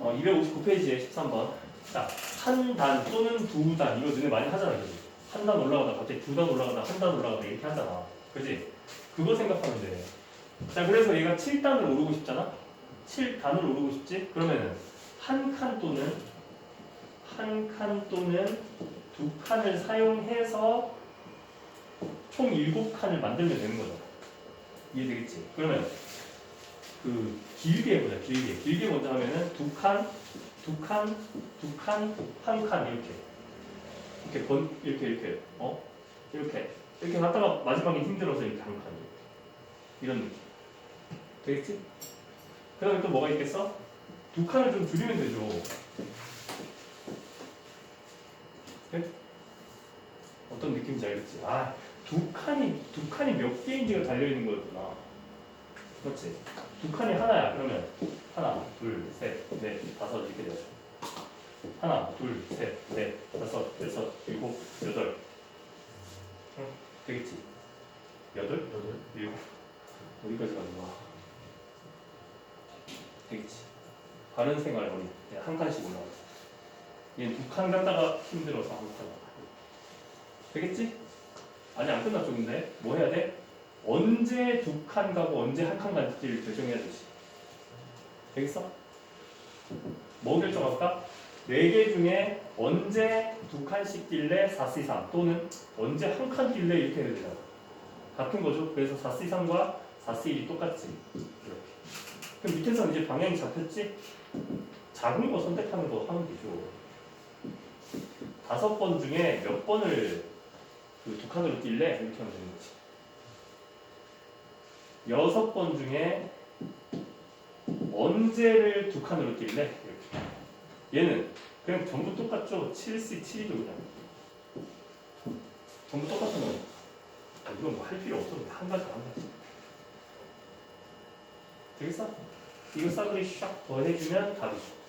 어, 259페이지에 13번. 자, 한 단 또는 두 단. 이거 너네 많이 하잖아, 그지? 한 단 올라가다 갑자기 두 단 올라가다 한 단 올라가다 이렇게 하잖아. 그지? 그거 생각하면 돼. 자, 그래서 얘가 7단을 오르고 싶잖아? 7단을 오르고 싶지? 그러면은 한 칸 또는 한 칸 또는 두 칸을 사용해서 총 7칸을 만들면 되는 거잖아. 이해되겠지? 그러면 그 길게 해보자 길게 길게 먼저 하면은 두 칸, 두 칸, 두 칸, 한 칸 이렇게 이렇게 번 이렇게 이렇게 어 이렇게 이렇게 하다가 마지막에 힘들어서 이렇게 한 칸 이런 느낌 되겠지? 그다음에 또 뭐가 있겠어? 두 칸을 좀 줄이면 되죠. 네? 어떤 느낌인지 알겠지? 아, 두 칸이 두 칸이 몇 개인지가 달려 있는 거였구나. 그렇지? 두 칸이 하나야. 그러면 하나, 둘, 셋, 넷, 다섯 이렇게 되죠. 하나, 둘, 셋, 넷, 다섯, 여섯, 일곱, 여덟. 응? 되겠지? 여덟? 여덟? 일곱. 어디까지 가는 거야? 되겠지? 바른 생활 머리 한 칸씩 올라가. 얘는 두칸 갖다가 힘들어서 한 칸. 되겠지? 아니 안 끝났죠 근데 뭐 해야 돼? 언제 두 칸 가고 언제 한 칸 갈지를 결정해야 되지. 되겠어? 뭐 결정할까? 네 개 중에 언제 두 칸씩 뛸래 4C 3 또는 언제 한 칸 뛸래 이렇게 해야 되잖아. 같은 거죠. 그래서 4C 3과 4C 1이 똑같지. 이렇게. 그럼 밑에서 이제 방향이 잡혔지? 작은 거 선택하는 거 하면 되죠. 다섯 번 중에 몇 번을 그 두 칸으로 뛸래? 이렇게 하면 되는 거지. 여섯 번 중에 언제를 두 칸으로 뛸래? 이렇게. 얘는 그냥 전부 똑같죠? 7C 7이죠 그냥. 전부 똑같은 거. 아, 이건 뭐 할 필요 없어. 한 가지 한 가지. 되겠어? 이거 싸그리 샥 더해주면 답이죠.